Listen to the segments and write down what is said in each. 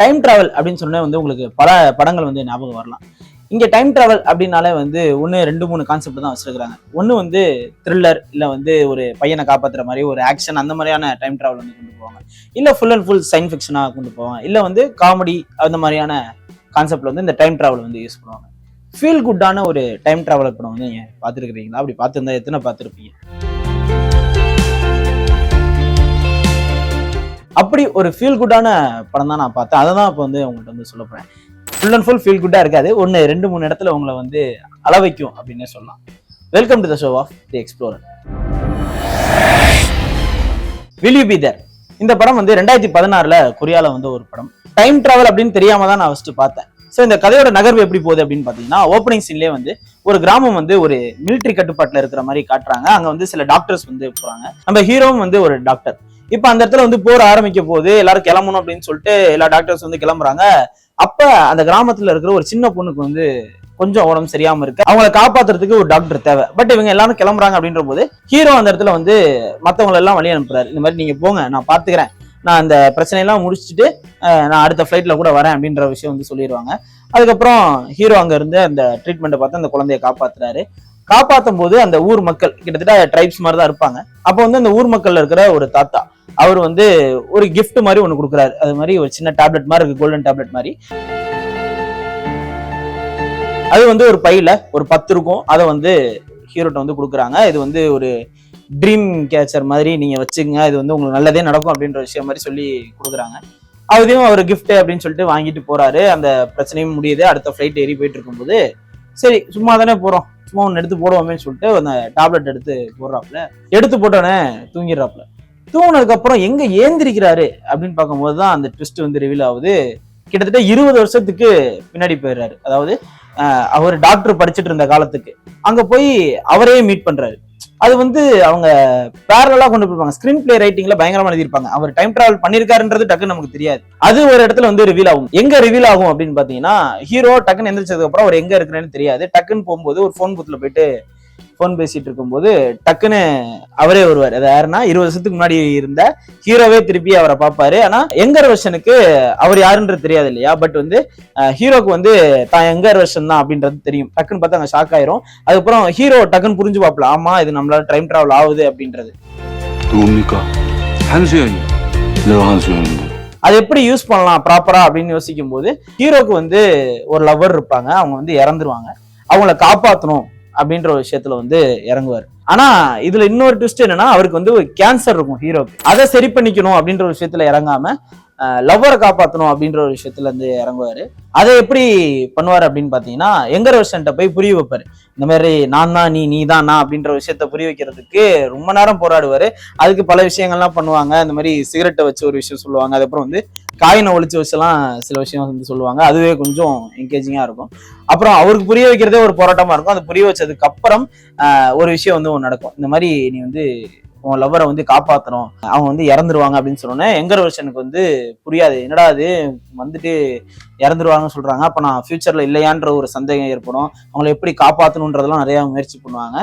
Time travel அப்படின்னு சொன்னே வந்து உங்களுக்கு பல படங்கள் வந்து ஞாபகம் வரலாம். இங்கே டைம் டிராவல் அப்படின்னாலே வந்து ஒன்று ரெண்டு மூணு கான்செப்ட் தான் வச்சுருக்குறாங்க. ஒன்று வந்து த்ரில்லர் இல்லை வந்து ஒரு பையனை காப்பாற்றுற மாதிரி ஒரு ஆக்ஷன் அந்த மாதிரியான டைம் டிராவல் வந்து கொண்டு போவாங்க. இல்லை ஃபுல் அண்ட் ஃபுல் சயின்ஸ் ஃபிக்ஷனாக கொண்டு போவாங்க. இல்லை வந்து காமெடி அந்த மாதிரியான கான்செப்டில் வந்து இந்த டைம் டிராவல் வந்து யூஸ் பண்ணுவாங்க. ஃபீல் குட்டான ஒரு டைம் டிராவல் படம் வந்து நீங்கள் பார்த்துருக்கிறீங்களா? அப்படி பார்த்துருந்தா எத்தனை பார்த்துருப்பீங்க? அப்படி ஒரு ஃபீல் குட்டான படம் தான் நான் பார்த்தேன். அதை தான் இப்போ வந்து உங்கள்கிட்ட வந்து சொல்ல போகிறேன் ஃபுல் அண்ட் ஃபுல் ஃபீல் குட்டாக இருக்காது. ஒன்று ரெண்டு மூணு இடத்துல உங்களை வந்து அளவைக்கும் அப்படின்னே சொல்லலாம். Welcome to the show of the explorer will you be there இந்த படம் வந்து ரெண்டாயிரத்தி பதினாறுல கொரியால வந்து ஒரு படம். டைம் ட்ராவல் அப்படின்னு தெரியாம தான் நான் ஃபஸ்ட்டு பார்த்தேன். ஸோ இந்த கதையோட நகர்வு எப்படி போகுது அப்படின்னு பார்த்தீங்கன்னா ஓப்பனிங் சீன்லேயே வந்து ஒரு கிராமம் வந்து ஒரு மிலிட்டரி கட்டுப்பாட்டில் இருக்கிற மாதிரி காட்டுறாங்க. அங்கே வந்து சில டாக்டர்ஸ் வந்து போகிறாங்க நம்ம ஹீரோவும் வந்து ஒரு டாக்டர் இப்போ அந்த இடத்துல வந்து போர் ஆரம்பிக்க போகுது எல்லாரும் கிளம்பணும் அப்படின்னு சொல்லிட்டு எல்லா டாக்டர்ஸ் வந்து கிளம்புறாங்க. அப்ப அந்த கிராமத்துல இருக்கிற ஒரு சின்ன பொண்ணுக்கு வந்து கொஞ்சம் உடம்பு சரியாம இருக்கு. அவங்கள காப்பாத்துறதுக்கு ஒரு டாக்டர் தேவை. பட் இவங்க எல்லாரும் கிளம்புறாங்க அப்படின்ற போது ஹீரோ அந்த இடத்துல வந்து மத்தவங்களை எல்லாம் வழி அனுப்புறாரு. இந்த மாதிரி நீங்க போங்க நான் பாத்துக்கிறேன். நான் அந்த பிரச்சனையெல்லாம் முடிச்சுட்டு நான் அடுத்த ஃப்ளைட்டில் கூட வரேன் அப்படின்ற விஷயம் வந்து சொல்லிடுவாங்க. அதுக்கப்புறம் ஹீரோ அங்க இருந்து அந்த ட்ரீட்மெண்ட்டை பார்த்து அந்த குழந்தைய காப்பாத்துறாரு. காப்பாத்தும் போது அந்த ஊர் மக்கள் கிட்டத்தட்ட ட்ரைப்ஸ் மாதிரி தான் இருப்பாங்க. அப்போ வந்து அந்த ஊர் மக்கள்ல இருக்கிற ஒரு தாத்தா அவர் வந்து ஒரு கிஃப்ட் மாதிரி ஒன்று கொடுக்குறாரு. அது மாதிரி ஒரு சின்ன டேப்லெட் மாதிரி இருக்கு கோல்டன் டேப்லெட் மாதிரி. அது வந்து ஒரு பையில ஒரு பத்து இருக்கும். அதை வந்து ஹீரோட்ட வந்து கொடுக்குறாங்க. இது வந்து ஒரு ட்ரீம் கேச்சர் மாதிரி நீங்க வச்சுங்க இது வந்து உங்களுக்கு நல்லதே நடக்கும் அப்படின்ற விஷயம் மாதிரி சொல்லி கொடுக்குறாங்க. அதையும் அவர் கிஃப்ட் அப்படின்னு சொல்லிட்டு வாங்கிட்டு போறாரு. அந்த பிரச்சனையும் முடியுது. அடுத்த ஃப்ளைட் ஏறி போயிட்டு இருக்கும்போது சரி சும்மா தானே போறோம். சும்மா ஒன்று எடுத்து போடுவோமேன்னு சொல்லிட்டு அந்த டேப்லெட் எடுத்து போடுறாப்புல. எடுத்து போட்டோன்னே தூங்கிடுறாப்புல. தூங்கினதுக்கு அப்புறம் எங்க ஏந்திரிக்கிறாரு அப்படின்னு பார்க்கும்போது தான் அந்த ட்விஸ்ட் வந்து ரிவீல் ஆகுது. கிட்டத்தட்ட இருபது வருஷத்துக்கு பின்னாடி போயிடுறாரு. அதாவது அவர் டாக்டர் படிச்சுட்டு இருந்த காலத்துக்கு. அங்க போய் அவரே மீட் பண்றாரு. அது வந்து அவங்க பேரலா கொண்டு போயிருப்பாங்க. ஸ்கிரீன் பிளே ரைட்டிங்ல பயங்கரமா எழுதியிருப்பாங்க. அவர் டைம் டிராவல் பண்ணிருக்காருன்றது டக்குன்னு நமக்கு தெரியாது. அது ஒரு இடத்துல வந்து ரிவீல் ஆகும். எங்க ரிவீல் ஆகும் அப்படின்னு பாத்தீங்கன்னா ஹீரோ டக்குன்னு எந்திரிச்சதுக்கு அப்புறம் அவர் எங்க இருக்கிறேன்னு தெரியாது. டக்குன்னு போகும்போது ஒரு ஃபோன் பூத்துல போயிட்டு ஃபோன் பேசிட்டு இருக்கும்போது டக்குன்னு அவரே வருவார். அது யாருன்னா இருபது வருஷத்துக்கு முன்னாடி இருந்த ஹீரோவே திருப்பி அவரை பார்ப்பாரு. ஆனா எங்கர் வருஷனுக்கு அவர் யாருன்றது தெரியாது இல்லையா? பட் வந்து ஹீரோக்கு வந்து தான் எங்கர் வருஷன் தான் அப்படின்றது தெரியும். டக்குன்னு பார்த்தா அங்கே ஷாக் ஆயிரும். அதுக்கப்புறம் ஹீரோ டக்குன்னு புரிஞ்சு பார்ப்பல. ஆமா இது நம்மளால டைம் டிராவல் ஆகுது அப்படின்றது. அதை எப்படி யூஸ் பண்ணலாம் ப்ராப்பரா அப்படின்னு யோசிக்கும் போது ஹீரோக்கு வந்து ஒரு லவ்வர் இருப்பாங்க. அவங்க வந்து இறந்துருவாங்க. அவங்கள காப்பாற்றணும் அப்படின்ற ஒரு விஷயத்துல வந்து இறங்குவார். ஆனா இதுல இன்னொரு ட்விஸ்ட் என்னன்னா அவருக்கு வந்து கேன்சர் இருக்கும் ஹீரோக்கு அதை சரி பண்ணிக்கணும் அப்படின்ற ஒரு விஷயத்துல இறங்காம லவ்வரை காப்பாற்றணும் அப்படின்ற ஒரு விஷயத்துல இருந்து இறங்குவாரு. அதை எப்படி பண்ணுவார் அப்படின்னு பார்த்தீங்கன்னா எங்கர் வருஷன்ட்ட போய் புரிய வைப்பாரு. இந்த மாதிரி நான் தான் நீ நீ தான் நான் அப்படின்ற விஷயத்த புரிய வைக்கிறதுக்கு ரொம்ப நேரம் போராடுவார். அதுக்கு பல விஷயங்கள்லாம் பண்ணுவாங்க. இந்த மாதிரி சிகரெட்டை வச்சு ஒரு விஷயம் சொல்லுவாங்க. அதுக்கப்புறம் வந்து காயினை ஒழிச்சு வச்சுலாம் சில விஷயம் வந்து சொல்லுவாங்க. அதுவே கொஞ்சம் என்கேஜிங்காக இருக்கும். அப்புறம் அவருக்கு புரிய வைக்கிறதே ஒரு போராட்டமாக இருக்கும். அது புரிய வச்சதுக்கு அப்புறம் ஒரு விஷயம் வந்து ஒன்று நடக்கும். இந்த மாதிரி நீ வந்து உன் லவ்வரை வந்து காப்பாற்றணும் அவங்க வந்து இறந்துருவாங்க அப்படின்னு சொன்னோன்னே எங்கர் வருஷனுக்கு வந்து புரியாது. என்னடா அது? வந்துட்டு இறந்துருவாங்கன்னு சொல்கிறாங்க அப்போ நான் ஃப்யூச்சரில் இல்லையான்ற ஒரு சந்தேகம் ஏற்படும். அவங்களை எப்படி காப்பாற்றணுன்றதெல்லாம் நிறையா முயற்சி பண்ணுவாங்க.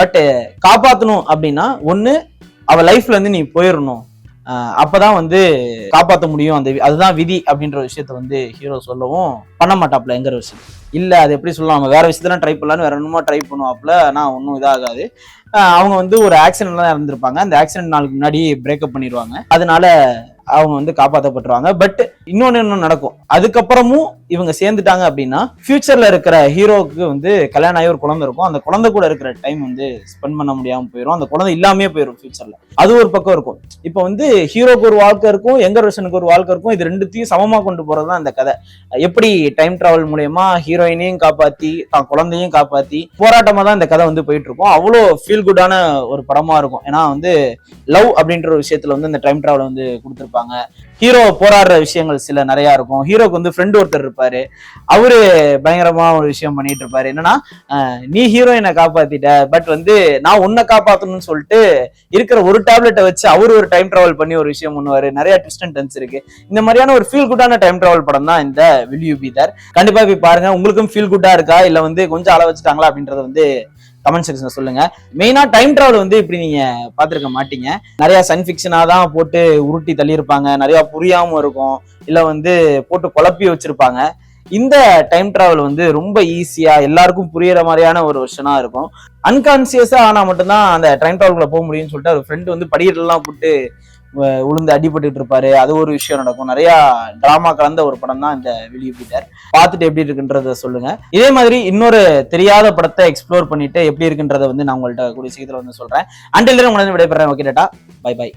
பட் காப்பாற்றணும் அப்படின்னா ஒன்று அவள் லைஃப்லேருந்து நீ போயிடணும் அப்பதான் வந்து காப்பாற்ற முடியும் அந்த வி- அதுதான் விதி அப்படின்ற விஷயத்த வந்து ஹீரோ சொல்லவும் பண்ண மாட்டாப்ல எங்கிற விஷயம். இல்ல அது எப்படி சொல்லலாம் நம்ம வேற விஷயத்துல ட்ரை பண்ணலான்னு வேற என்னமோ ட்ரை பண்ணுவாப்ல ஆனா ஒன்றும் இதாகாது. அவங்க வந்து ஒரு ஆக்சிடென்ட்லாம் இறந்துருப்பாங்க. அந்த ஆக்சிடென்ட் நாளுக்கு முன்னாடி பிரேக்கப் பண்ணிடுவாங்க அதனால அவங்க வந்து காப்பாற்றப்பட்டுருவாங்க பட் இன்னொன்று இன்னும் நடக்கும். அதுக்கப்புறமும் இவங்க சேர்ந்துட்டாங்க அப்படின்னா ஃபியூச்சரில் இருக்கிற ஹீரோவுக்கு வந்து கல்யாணம் ஆகி ஒரு குழந்தை இருக்கும். அந்த குழந்தை கூட இருக்கிற டைம் வந்து ஸ்பெண்ட் பண்ண முடியாமல் போயிடும் அந்த குழந்தை இல்லாமே போயிடும் ஃபியூச்சரில் அது ஒரு பக்கம் இருக்கும். இப்போ வந்து ஹீரோக்கு ஒரு வாழ்க்கை இருக்கும் எங்கர் வருஷனுக்கு ஒரு வாழ்க்கை இருக்கும். இது ரெண்டுத்தையும் சமமாக கொண்டு போகிறது தான் அந்த கதை. எப்படி டைம் ட்ராவல் மூலயமா ஹீரோயினையும் காப்பாற்றி தான் குழந்தையும் காப்பாற்றி போராட்டமாக தான் இந்த கதை வந்து போயிட்டு இருக்கும் அவ்வளோ ஃபீல் குட்டான ஒரு படமாக இருக்கும். ஏன்னா வந்து லவ் அப்படின்ற ஒரு விஷயத்தில் வந்து இந்த டைம் ட்ராவலை வந்து கொடுத்துருப்பாங்க. ஹீரோ போராடுற விஷயங்கள் சில நிறைய இருக்கும். ஹீரோக்கு வந்து ஃப்ரெண்ட் ஒருத்தர் இருப்பாரு. அவரு பயங்கரமா ஒரு விஷயம் பண்ணிட்டு இருப்பாரு. என்னன்னா நீ ஹீரோயினை காப்பாத்திட்ட. பட் வந்து நான் உன்னை காப்பாத்தணும்னு சொல்லிட்டு இருக்கிற ஒரு டேப்லெட்டை வச்சு அவர் ஒரு டைம் டிராவல் பண்ணி ஒரு விஷயம் பண்ணுவாரு. நிறைய ட்விஸ்ட் அண்ட் டென்ஸ் இருக்கு. இந்த மாதிரியான ஒரு ஃபீல் குட்டான டைம் டிராவல் படம் தான் இந்த வில் யூ பி தர் கண்டிப்பா போய் பாருங்க. உங்களுக்கும் ஃபீல் குட்டா இருக்கா? இல்ல வந்து கொஞ்சம் அள வச்சுட்டாங்களா அப்படின்றத வந்து கமெண்ட் செக்ஷன்ல சொல்லுங்க. மெயினா டைம் டிராவல் வந்து இப்படி நீங்க பார்த்திருக்க மாட்டீங்க. நிறைய சன் ஃபிக்ஷனா தான் போட்டு உருட்டி தள்ளியிருப்பாங்க. நிறைய புரியாம இருக்கும். இல்ல வந்து போட்டு குழப்பி வச்சிருப்பாங்க. இந்த டைம் டிராவல் வந்து ரொம்ப ஈஸியா எல்லாருக்கும் புரியற மாதிரியான ஒரு விஷயமா இருக்கும். அன்கான்சியஸா ஆனா மட்டும்தான் அந்த டைம் டிராவல்குள்ள போக முடியும்னு சொல்லிட்டு அவர் ஃப்ரெண்டு வந்து படிக்கட்டெல்லாம் போட்டு உளுந்து அடிபட்டுட்டு இருப்பாரு. அது ஒரு விஷயம் நடக்கும். நிறைய டிராமா கலந்த ஒரு படம் தான் இந்த வெளியே பீட்டர் பார்த்துட்டு எப்படி இருக்குன்றத சொல்லுங்க. இதே மாதிரி இன்னொரு தெரியாத படத்தை எக்ஸ்ப்ளோர் பண்ணிட்டு எப்படி இருக்குன்றத வந்து நான் உங்கள்கிட்ட கூடிய சீக்கிரத்தில் வந்து சொல்றேன். அண்டில் உங்களை விடைபெறேன். ஓகே டேட்டா பை பை